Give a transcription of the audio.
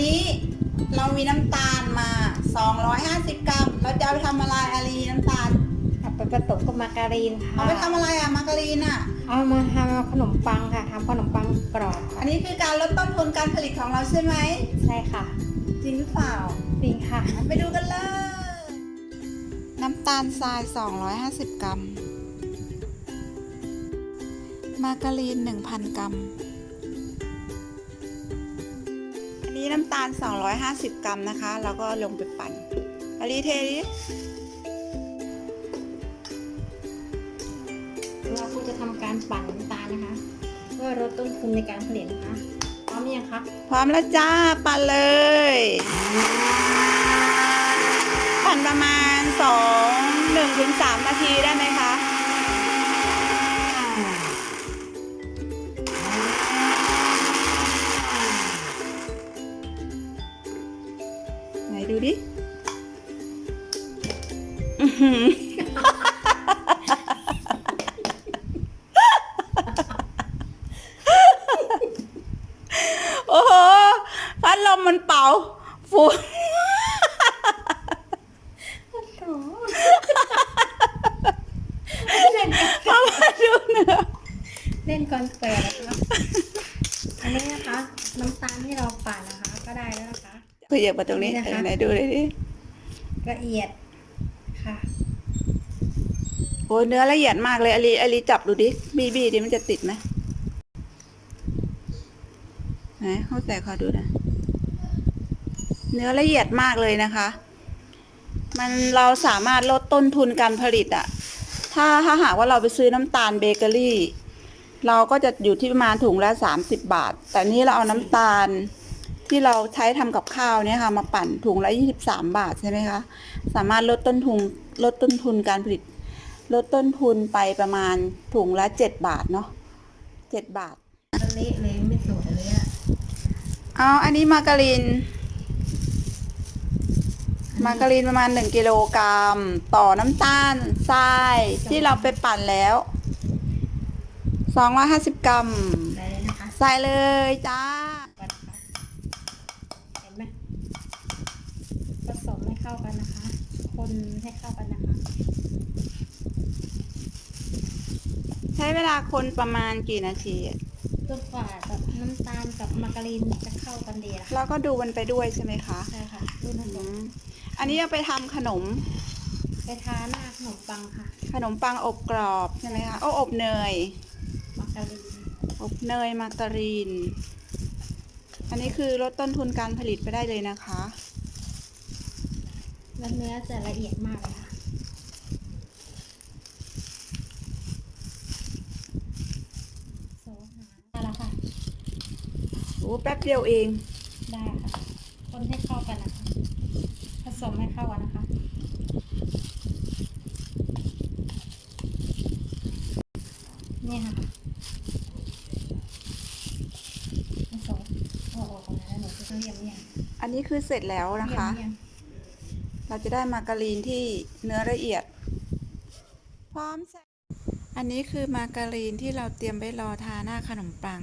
นี้เรามีน้ำตาลมา 250 กรัม เราจะเอาไปทำอะไรอารีน้ำตาล เอาไปผสมกับมาการีนค่ะเอาไปทำอะไรอะมาการีนอะเอามาทำขนมปังค่ะทำขนมปังกรอบอัค่ะนนี้คือการลดต้นทุนการผลิตของเราใช่ไหม ใช่ค่ะจริงหรือเปล่า จริงค่ะงั้นไปดูกันเลย น้ำตาลทราย 250 กรัม มาการีน 1,000 กรัม นนี้น้ำตาล 250 กรัมนะคะ แล้วก็ลงไปปั่นอารีเทดิเราก็จะทำการปั่นน้ำตาลนะคะ เพื่อลดต้นทุนในการผลิตนะคะ พร้อมยังคะพร้อมแล้วจ้า ปั่นเลย ปั่นประมาณ 2 1ถึง3นาทีได้ไหม ดูดิอื้อหือโอ้โหพัดลมมันเป่าฝุ่นเอามาดูเนื้อเล่นก่อนเปิดนะคะ อันนี้นะคะ น้ำตาลที่เรา ขยับมาตรงนี้นี่นะคะ ไหนดูเลยดิละเอียดค่ะ โอ้ยเนื้อละเอียดมากเลยอลีอลีจับดูดิบีบีดิมันจะติดไหมไหนเข้าแต่ขอดูนะ เนื้อละเอียดมากเลยนะคะ มันเราสามารถลดต้นทุนการผลิตอะถ้าถ้าหากว่าเราไปซื้อน้ำตาลเบเกอรี่ เราก็จะอยู่ที่ประมาณถุงละสามสิบบาท แต่นี่เราเอาน้ำตาล ที่เราใช้ทำกับข้าวเนี่ยค่ะ มาปั่นถุงละยี่สิบสามบาทใช่ไหมคะสามารถลดต้นทุนลดต้นทุนการผลิต ลดต้นทุนไปประมาณถุงละเจ็ดบาทเนาะเจ็ดบาทเละเลยไม่สวยเลยอะเอาอันนี้มาการีนมาการีนประมาณหนึ่งกิโลกรัมต่อน้ำตาลทรายที่เราไปปั่นแล้วสองร้อยห้าสิบกรัมได้เลยนะคะใส่เลยจ้า กันนะคะเห็นไหมผสมให้เข้ากันนะคะ คนให้เข้ากันนะคะ ใช้เวลาคนประมาณกี่นาทีอะจนกว่าแบบน้ำตาลกับมาการีนจะเข้ากันดีนะคะแล้วก็ดูมันไปด้วยใช่ไหมคะใช่ค่ะรุ่นผสอืมมอันนี้เอาไปทำขนม ไปทาหน้าขนมปังค่ะ ขนมปังอบกรอบใช่ไหมคะโอ้อบเนย มาการีนอบเนยมาการีน อันนี้คือลดต้นทุนการผลิตไปได้เลยนะคะ แล้วเนื้อจะละเอียดมากเลยค่ะโซหาได้แล้วค่ะ โอ้แป๊บเดียวเอง ได้ค่ะ คนให้เข้ากันนะคะ ผสมให้เข้ากันนะคะเนี่ยค่ะผสมเอาออกก่อนนะหนูจะต้องเรียมเนี่ยอันนี้คือเสร็จแล้วนะคะ เรียมเเราจะได้มาการีนที่เนื้อละเอียด พร้อมใส่อันนี้คือมาการีนที่เราเตรียมไว้รอทาหน้าขนมปัง